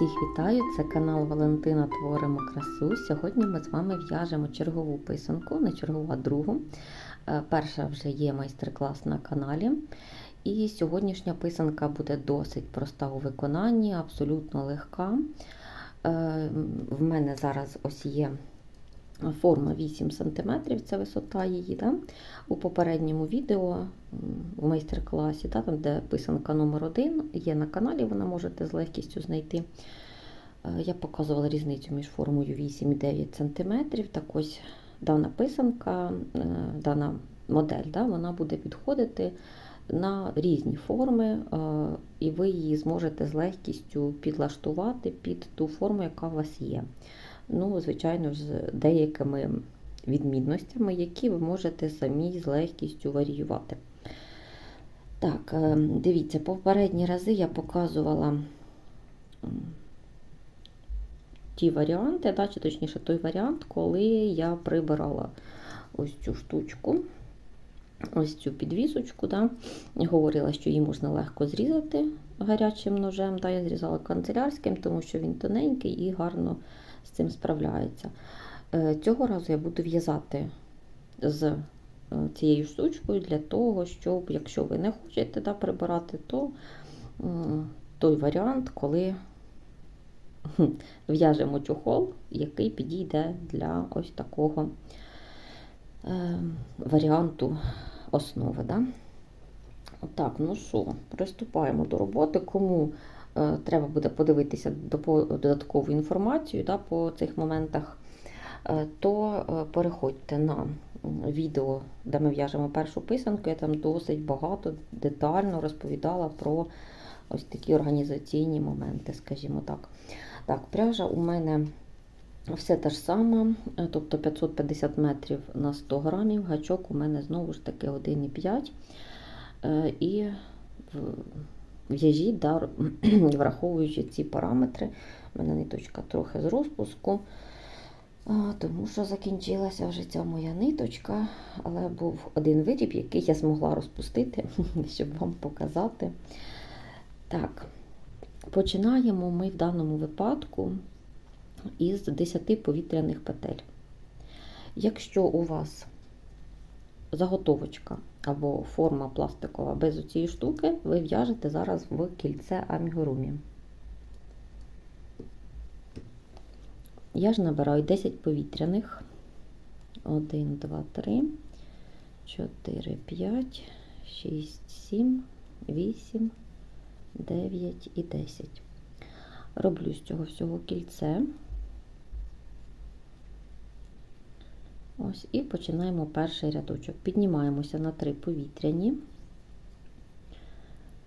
Всіх вітаю! Це канал Валентина Творимо красу. Сьогодні ми з вами в'яжемо чергову писанку, не чергову, а другу. Е, Перша вже є майстер-клас на каналі. І сьогоднішня писанка буде досить проста у виконанні, абсолютно легка. Е, В мене зараз ось є форма 8 см, це висота її. Да? У попередньому відео в майстер-класі, да, там, де писанка номер 1 є на каналі, вона можете з легкістю знайти. Е, Я показувала різницю між формою 8 і 9 см. Так ось дана писанка, е, дана модель, да, вона буде підходити на різні форми, е, і ви її зможете з легкістю підлаштувати під ту форму, яка у вас є. Ну, звичайно, з деякими відмінностями, які ви можете самі з легкістю варіювати. Так, е, дивіться, попередні рази я показувала ті варіанти, да, чи точніше той варіант, коли я прибирала ось цю штучку, ось цю підвісочку. Да, говорила, що її можна легко зрізати гарячим ножем. Да, Я зрізала канцелярським, тому що він тоненький і гарно з цим справляється. Е, Цього разу я буду в'язати з е, цією штучкою для того, щоб, якщо ви не хочете да, прибирати, то той варіант, коли в'яжемо чохол, який підійде для ось такого е, варіанту основи. Да? Так, ну що, приступаємо до роботи. Кому треба буде подивитися додаткову інформацію да, по цих моментах, е, то е, переходьте на відео, де ми в'яжемо першу писанку. Я там досить багато детально розповідала про ось такі організаційні моменти, скажімо так. Так, пряжа у мене все те ж саме, е, тобто 550 метрів на 100 грамів, гачок у мене знову ж таки 1,5. Е, І в'яжіть, да, враховуючи ці параметри, у мене ниточка трохи з розпуску, тому що закінчилася вже ця моя ниточка, але був один виріб, який я змогла розпустити, щоб вам показати. Так, починаємо ми в даному випадку із 10 повітряних петель. Якщо у вас заготовочка або форма пластикова без цієї штуки, ви в'яжете зараз в кільце амігурумі. Я ж набираю 10 повітряних. 1, 2, 3, 4, 5, 6, 7, 8, 9 і 10. Роблю з цього всього кільце. Ось, і починаємо перший рядочок. Піднімаємося на 3 повітряні.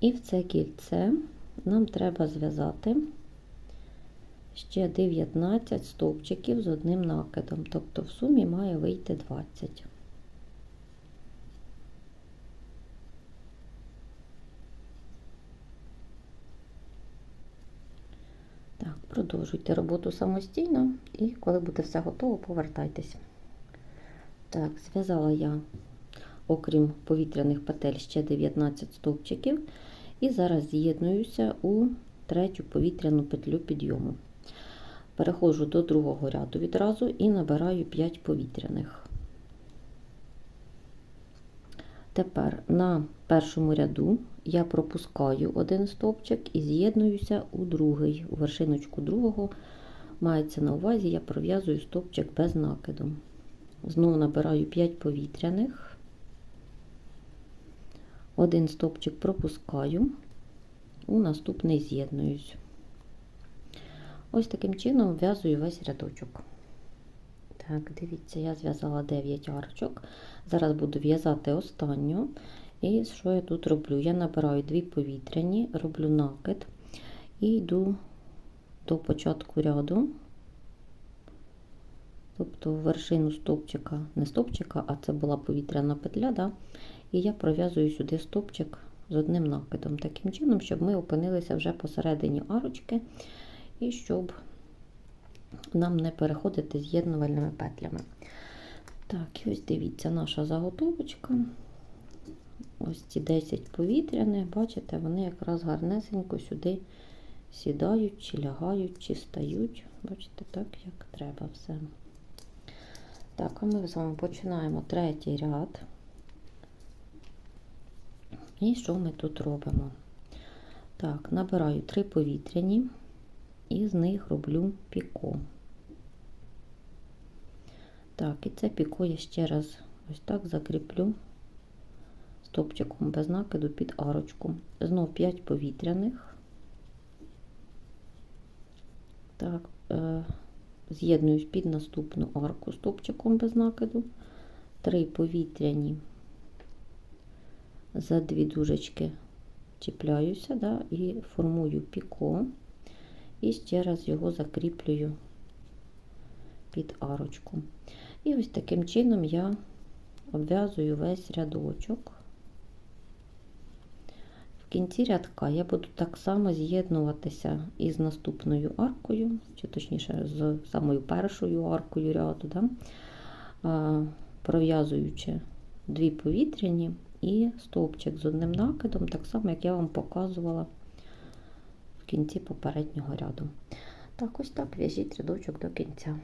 І в це кільце нам треба зв'язати ще 19 стовпчиків з одним накидом. Тобто в сумі має вийти 20. Так, продовжуйте роботу самостійно і коли буде все готово, повертайтесь. Так, зв'язала я, окрім повітряних петель, ще 19 стовпчиків. І зараз з'єднуюся у третю повітряну петлю підйому. Переходжу до другого ряду відразу і набираю 5 повітряних. Тепер на першому ряду я пропускаю один стовпчик і з'єднуюся у другий. У вершиночку другого мається на увазі, я пров'язую стовпчик без накиду. Знову набираю 5 повітряних, один стовпчик пропускаю, у наступний з'єднуюсь. Ось таким чином в'язую весь рядочок. Так, дивіться, я зв'язала 9 арочок. Зараз буду в'язати останню. І що я тут роблю? Я набираю 2 повітряні, роблю накид і йду до початку ряду. Тобто вершину стовпчика, не стовпчика, а це була повітряна петля, да? і я пров'язую сюди стовпчик з одним накидом, таким чином, щоб ми опинилися вже посередині арочки, і щоб нам не переходити з'єднувальними петлями. Так, і ось дивіться, наша заготовочка. Ось ці 10 повітряних, бачите, вони якраз гарнесенько сюди сідають, чи лягають, чи стають. Бачите, так, як треба все. Так, а ми з вами починаємо третій ряд. І що ми тут робимо? Так, набираю три повітряні і з них роблю піко. Так, і це піко я ще раз ось так закріплю стопчиком без накиду під арочку. Знов 5 повітряних. Так, е, з'єднуюсь під наступну арку стопчиком без накиду. Три повітряні за дві дужечки чіпляюся да, і формую піко. І ще раз його закріплюю під арочку. І ось таким чином я обв'язую весь рядочок. В кінці рядка я буду так само з'єднуватися із наступною аркою, чи точніше з самою першою аркою ряду, да? пров'язуючи дві повітряні і стовпчик з одним накидом, так само, як я вам показувала в кінці попереднього ряду. Так, ось так в'яжіть рядочок до кінця.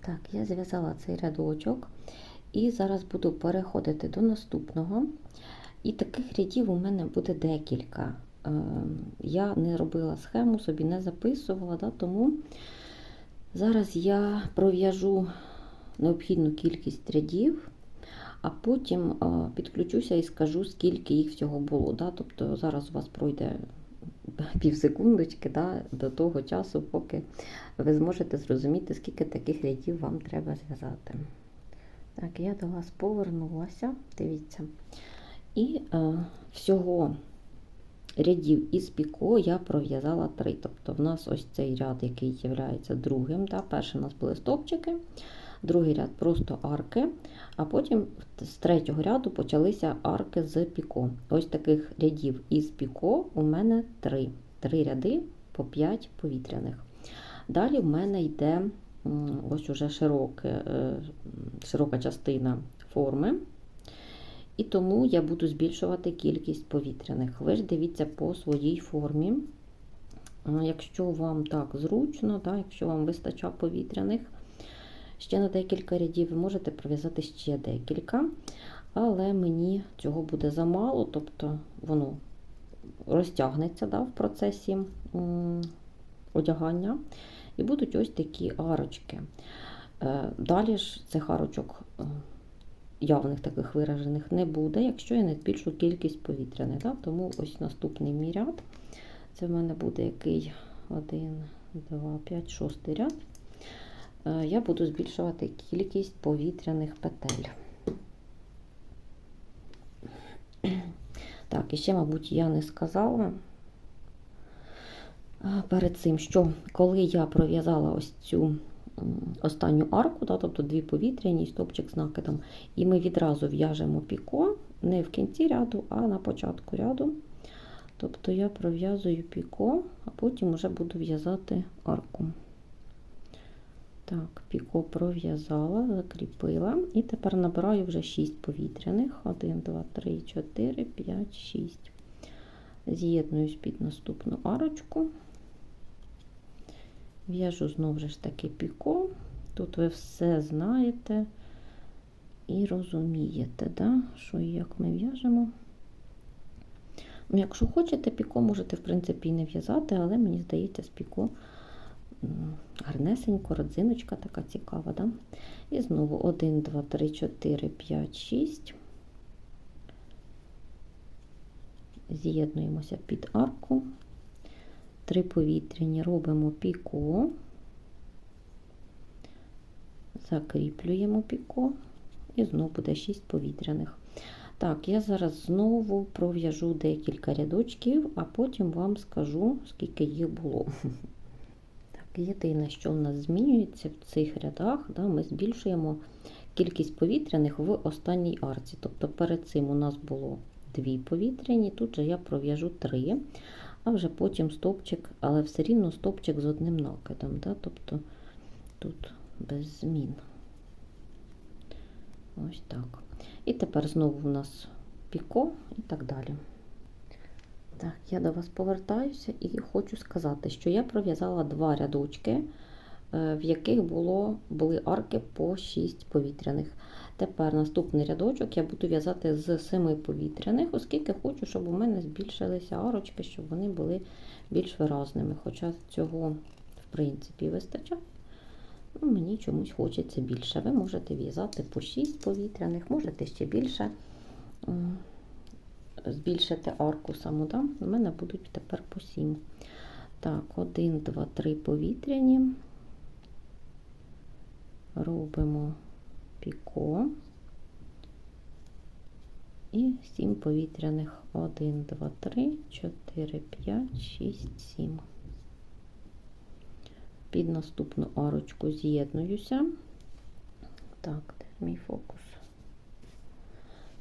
Так, я зв'язала цей рядочок і зараз буду переходити до наступного. І таких рядів у мене буде декілька. Я не робила схему, собі не записувала, да, тому зараз я пров'яжу необхідну кількість рядів, а потім підключуся і скажу, скільки їх всього було. Да. Тобто зараз у вас пройде пів секундочки да, до того часу, поки ви зможете зрозуміти, скільки таких рядів вам треба зв'язати. Так, я до вас повернулася, дивіться. І е, всього рядів із піко я пров'язала три. Тобто в нас ось цей ряд, який є другим. Да? Перший у нас були стовпчики, другий ряд просто арки, а потім з третього ряду почалися арки з піко. Ось таких рядів із піко у мене три. Три ряди по 5 повітряних. Далі в мене йде ось уже широке, е, широка частина форми. І тому я буду збільшувати кількість повітряних. Ви ж дивіться по своїй формі. Якщо вам так зручно, так, якщо вам вистачає повітряних, ще на декілька рядів, ви можете пров'язати ще декілька. Але мені цього буде замало, тобто воно розтягнеться да, в процесі одягання. І будуть ось такі арочки. Е, далі ж цих арочок е, явних таких виражених не буде, якщо я не збільшу кількість повітряних. Да? Тому ось наступний мій ряд. Це в мене буде який 1, 2, 5, 6 ряд. Е, я буду збільшувати кількість повітряних петель. Так, і ще, мабуть, я не сказала перед цим, що коли я пров'язала ось цю останню арку, да, тобто дві повітряні стопчик з накидом, і ми відразу в'яжемо піко не в кінці ряду, а на початку ряду. Тобто я пров'язую піко, а потім вже буду в'язати арку. Так, піко пров'язала, закріпила. І тепер набираю вже 6 повітряних. 1, 2, 3, 4, 5, 6. З'єднуюсь під наступну арочку. В'яжу знову ж таки піко. Тут ви все знаєте і розумієте, да? що і як ми в'яжемо. Ну, Якщо хочете, піко можете, в принципі, і не в'язати, але мені здається, з піко гарнесенько, родзиночка така цікава. Да? І знову 1, 2, 3, 4, 5, 6. З'єднуємося під арку. Три повітряні робимо піко, закріплюємо піко, і знову буде 6 повітряних. Так, я зараз знову пров'яжу декілька рядочків, а потім вам скажу, скільки їх було. Так, Єдине, що в нас змінюється в цих рядах, да, ми збільшуємо кількість повітряних в останній арці. Тобто перед цим у нас було дві повітряні, тут же я пров'яжу три а вже потім стопчик, але все рівно стопчик з одним накидом. Да? Тобто тут без змін. Ось так. І тепер знову у нас піко і так далі. Так, я до вас повертаюся і хочу сказати, що я пров'язала два рядочки, е, в яких було, були арки по 6 повітряних. Тепер наступний рядочок я буду в'язати з 7 повітряних, оскільки хочу, щоб у мене збільшилися арочки, щоб вони були більш виразними. Хоча цього, в принципі, вистачає. Ну, мені чомусь хочеться більше. Ви можете в'язати по 6 повітряних, можете ще більше збільшити арку саму. Да? У мене будуть тепер по 7. Так, 1, 2, 3 повітряні. Робимо піко. І 7 повітряних. 1, 2, 3, 4, 5, 6, 7 під наступну арочку з'єднуюся. Так, де мій фокус?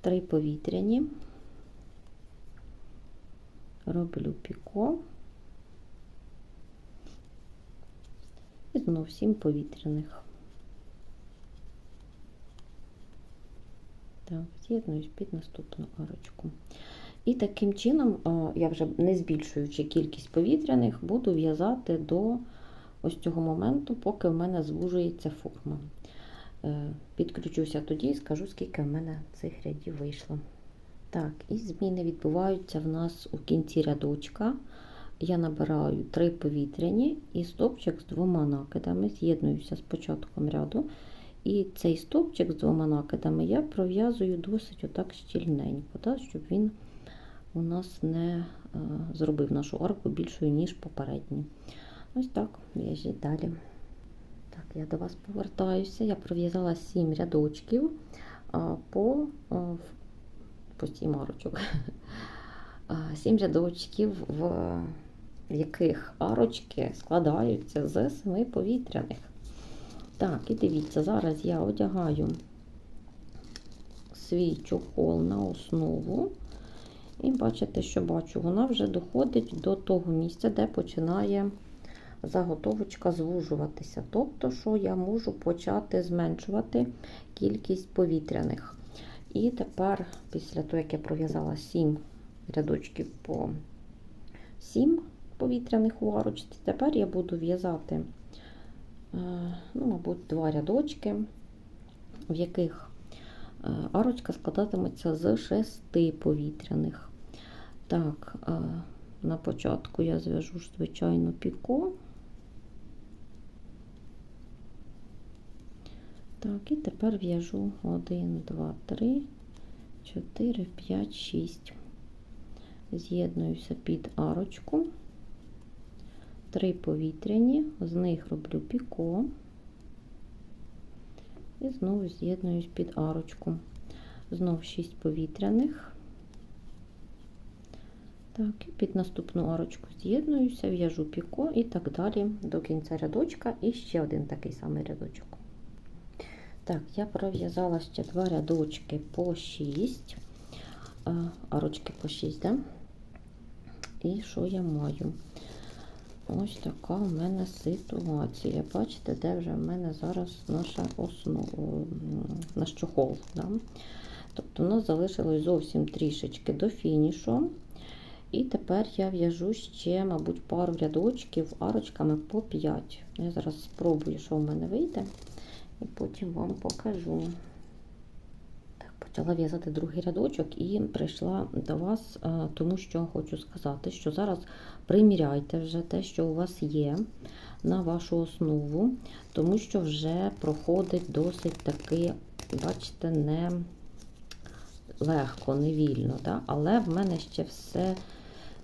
Три повітряні, роблю піко і знов сім повітряних. Так, з'єднуюсь під наступну арочку. І таким чином, я вже не збільшуючи кількість повітряних, буду в'язати до ось цього моменту, поки в мене звужується форма. Е, підключуся тоді і скажу, скільки в мене цих рядів вийшло. Так, і зміни відбуваються в нас у кінці рядочка. Я набираю три повітряні і стовпчик з двома накидами, з'єднуюся з початком ряду. І цей стовпчик з двома накидами я пров'язую досить отак щільненько, так, щоб він у нас не е, зробив нашу арку більшою, ніж попередній. Ось так, в'яжіть далі. Так, я до вас повертаюся. Я пров'язала 7 рядочків по по 7 арочок. 7 рядочків, в яких арочки складаються з 7 повітряних. Так, і дивіться, зараз я одягаю свій чохол на основу. І бачите, що бачу, вона вже доходить до того місця, де починає заготовочка звужуватися. Тобто, що я можу почати зменшувати кількість повітряних. І тепер, після того, як я пров'язала 7 рядочків по 7 повітряних у арочці, тепер я буду в'язати, ну, мабуть, два рядочки, в яких е, арочка складатиметься з 6 повітряних. Так, е, на початку я зв'яжу, звичайно, піко. Так, і тепер в'яжу 1, 2, 3, 4, 5, 6. З'єднуюся під арочку, 3 повітряні, з них роблю піко і знову з'єднуюсь під арочку. Знов 6 повітряних. Так, і під наступну арочку з'єднуюся, в'яжу піко і так далі до кінця рядочка, і ще один такий самий рядочок. Так, я пров'язала ще два рядочки по 6, арочки по 6, да? І що я маю? Ось така у мене ситуація. Бачите, де вже в мене зараз наша основа, наш чохол. Да? Тобто, у нас залишилось зовсім трішечки до фінішу. І тепер я в'яжу ще, мабуть, пару рядочків арочками по 5. Я зараз спробую, що в мене вийде і потім вам покажу. Почала в'язати другий рядочок і прийшла до вас, е, тому що хочу сказати, що зараз приміряйте вже те, що у вас є на вашу основу, тому що вже проходить досить таки, бачите, не легко, не вільно. Да? Але в мене ще все,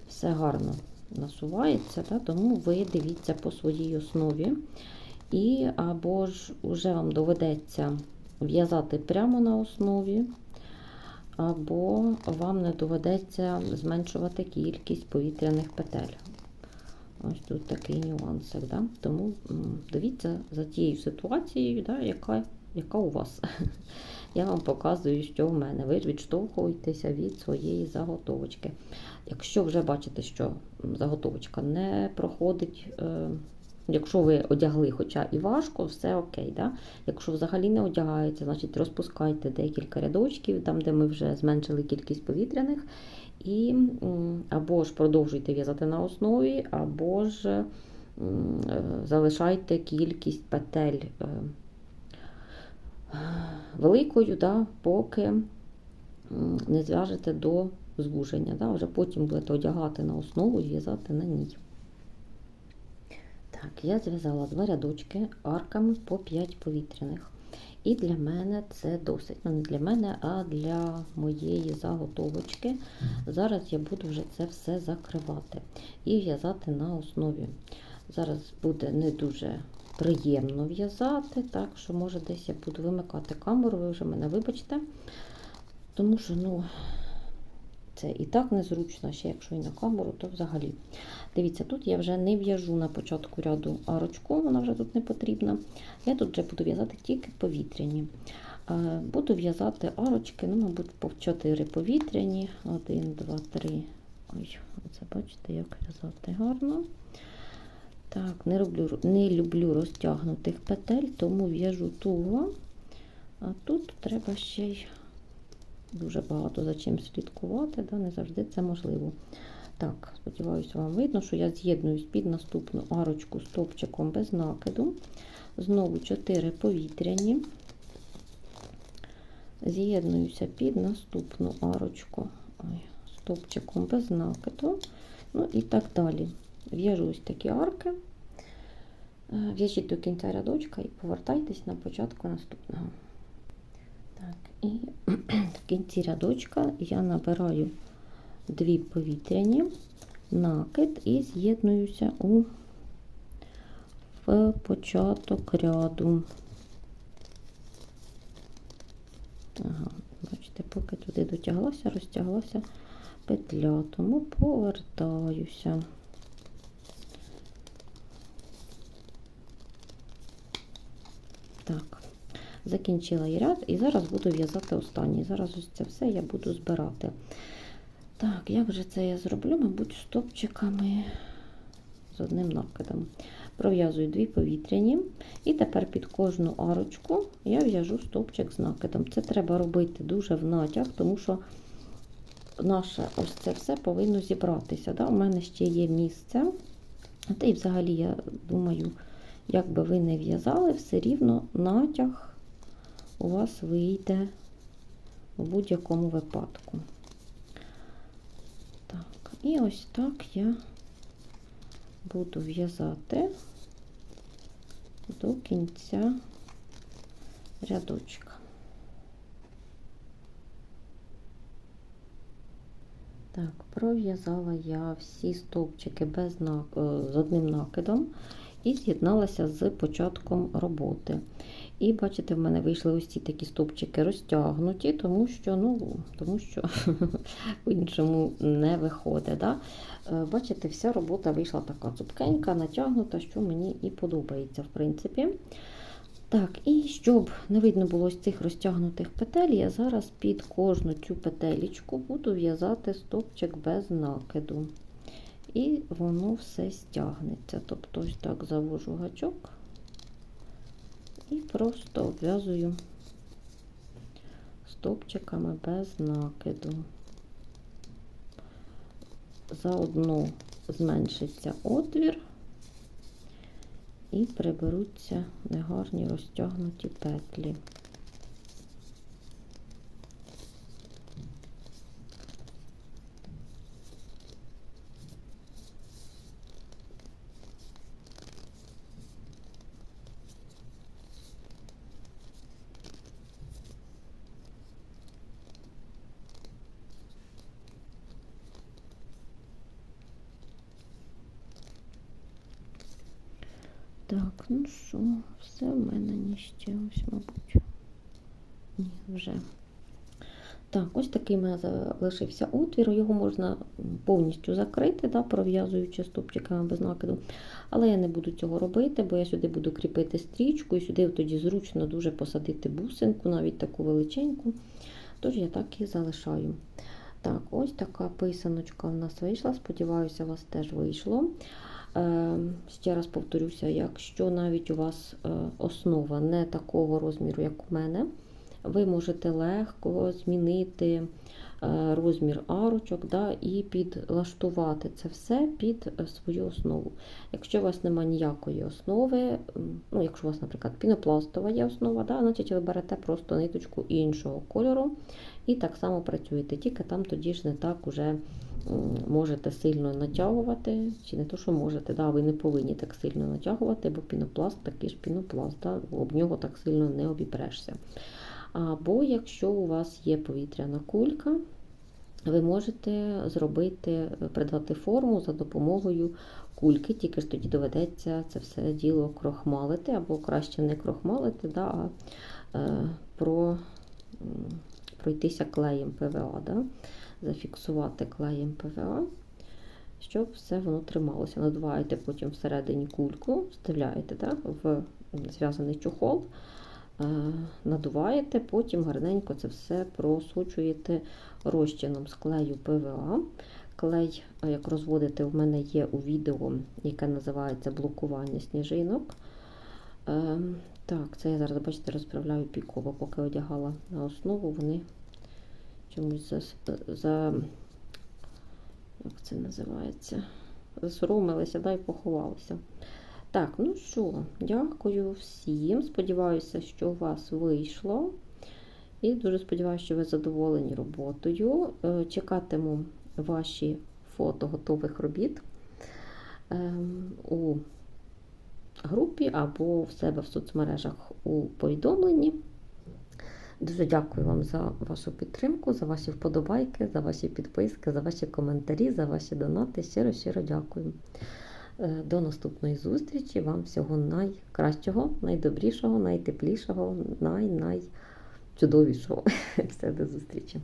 все гарно насувається, да? тому ви дивіться по своїй основі. І або ж вже вам доведеться в'язати прямо на основі, або вам не доведеться зменшувати кількість повітряних петель. Ось тут такий нюансик. Да? Тому дивіться за тією ситуацією, да, яка яка у вас. Я вам показую, що в мене. Ви відштовхуєтеся від своєї заготовочки. Якщо вже бачите, що заготовочка не проходить. Е, Якщо ви одягли, хоча і важко, все окей. Да? Якщо взагалі не одягаєте, значить розпускайте декілька рядочків, там, де ми вже зменшили кількість повітряних, і або ж продовжуйте в'язати на основі, або ж залишайте кількість петель е, великою, да, поки не зв'яжете до звуження. Да, вже потім будете одягати на основу і в'язати на ній. Так, я зв'язала два рядочки арками по 5 повітряних. І для мене це досить. Ну, не для мене, а для моєї заготовочки. Зараз я буду вже це все закривати і в'язати на основі. Зараз буде не дуже приємно в'язати, так що, може, десь я буду вимикати камеру, ви вже мене вибачте. Тому що, ну, це і так незручно, ще якщо і на камеру, то взагалі. Дивіться, тут я вже не в'яжу на початку ряду арочку, вона вже тут не потрібна. Я тут вже буду в'язати тільки повітряні. Е, Буду в'язати арочки, ну, мабуть, по 4 повітряні. 1, 2, 3. Ой, оце бачите, як в'язати гарно. Так, не люблю, не люблю розтягнутих петель, тому в'яжу туго. А тут треба ще й дуже багато за чим слідкувати, да, не завжди це можливо. Так, сподіваюся, вам видно, що я з'єднуюсь під наступну арочку стовпчиком без накиду. Знову 4 повітряні. З'єднуюся під наступну арочку Ой, стовпчиком без накиду. Ну і так далі. В'яжу ось такі арки. Е, В'яжіть до кінця рядочка і повертайтесь на початку наступного. Так, і в кінці рядочка я набираю дві повітряні, накид і з'єднуюся у в початок ряду. Ага, бачите, поки туди дотяглася, розтяглася петля, тому повертаюся. Так, закінчила і ряд, і зараз буду в'язати останній. Зараз ось це все я буду збирати. Так, як же це я зроблю? Мабуть, стопчиками з одним накидом. Пров'язую дві повітряні, і тепер під кожну арочку я в'яжу стовпчик з накидом. Це треба робити дуже в натяг, тому що наше ось це все повинно зібратися. Да? У мене ще є місце. Та й взагалі, я думаю, як би ви не в'язали, все рівно натяг у вас вийде в будь-якому випадку. Так, і ось так я буду в'язати до кінця рядочка. Так, пров'язала я всі стовпчики без нак... е, з одним накидом і з'єдналася з початком роботи. І бачите, в мене вийшли ось ці такі стовпчики розтягнуті, тому що ну, тому що по-іншому не виходить. Да? Е, Бачите, вся робота вийшла така цупкенька, натягнута, що мені і подобається, в принципі. Так, і щоб не видно було з цих розтягнутих петель, я зараз під кожну цю петелечку буду в'язати стовпчик без накиду. І воно все стягнеться. Тобто, ось так завожу гачок і просто обв'язую стовпчиками без накиду. Заодно зменшиться отвір і приберуться негарні розтягнуті петлі. Так, ну що, все в мене ні ще ось, мабуть. Ні, вже. Так, ось такий в мене залишився отвір. Його можна повністю закрити, да, пров'язуючи стопчиками без накиду. Але я не буду цього робити, бо я сюди буду кріпити стрічку, і сюди тоді зручно дуже посадити бусинку, навіть таку величеньку. Тож я так і залишаю. Так, ось така писаночка в нас вийшла. Сподіваюся, у вас теж вийшло. Е, Ще раз повторюся, якщо навіть у вас е, основа не такого розміру, як у мене, ви можете легко змінити е, розмір арочок да, і підлаштувати це все під свою основу. Якщо у вас немає ніякої основи, ну, якщо у вас, наприклад, пінопластова є основа, да, значить ви берете просто ниточку іншого кольору і так само працюєте, тільки там тоді ж не так уже можете сильно натягувати, чи не то, що можете, да, ви не повинні так сильно натягувати, бо пінопласт такий ж пінопласт, да, об нього так сильно не обіпрешся. Або якщо у вас є повітряна кулька, ви можете зробити, придати форму за допомогою кульки, тільки ж тоді доведеться це все діло крохмалити, або краще не крохмалити, да, а е, про, пройтися клеєм ПВА, да, зафіксувати клеєм ПВА, щоб все воно трималося. Надуваєте потім всередині кульку, вставляєте да, в зв'язаний чохол. Е, надуваєте, потім гарненько це все просучуєте розчином з клею ПВА. Клей, е, як розводити, в мене є у відео, яке називається блокування сніжинок. Е, Так, це я зараз, бачите, розправляю піково, поки одягала на основу, вони чомусь за, за як це називається? Засоромилися, да, і поховалися. Так, ну що, дякую всім. Сподіваюся, що у вас вийшло. І дуже сподіваюся, що ви задоволені роботою. Е, Чекатиму ваші фото готових робіт ем, у групі або в себе в соцмережах у повідомленні. Дуже дякую вам за вашу підтримку, за ваші вподобайки, за ваші підписки, за ваші коментарі, за ваші донати. Щиро, щиро дякую. Е, До наступної зустрічі. Вам всього найкращого, найдобрішого, найтеплішого, най-найчудовішого. Все, до зустрічі.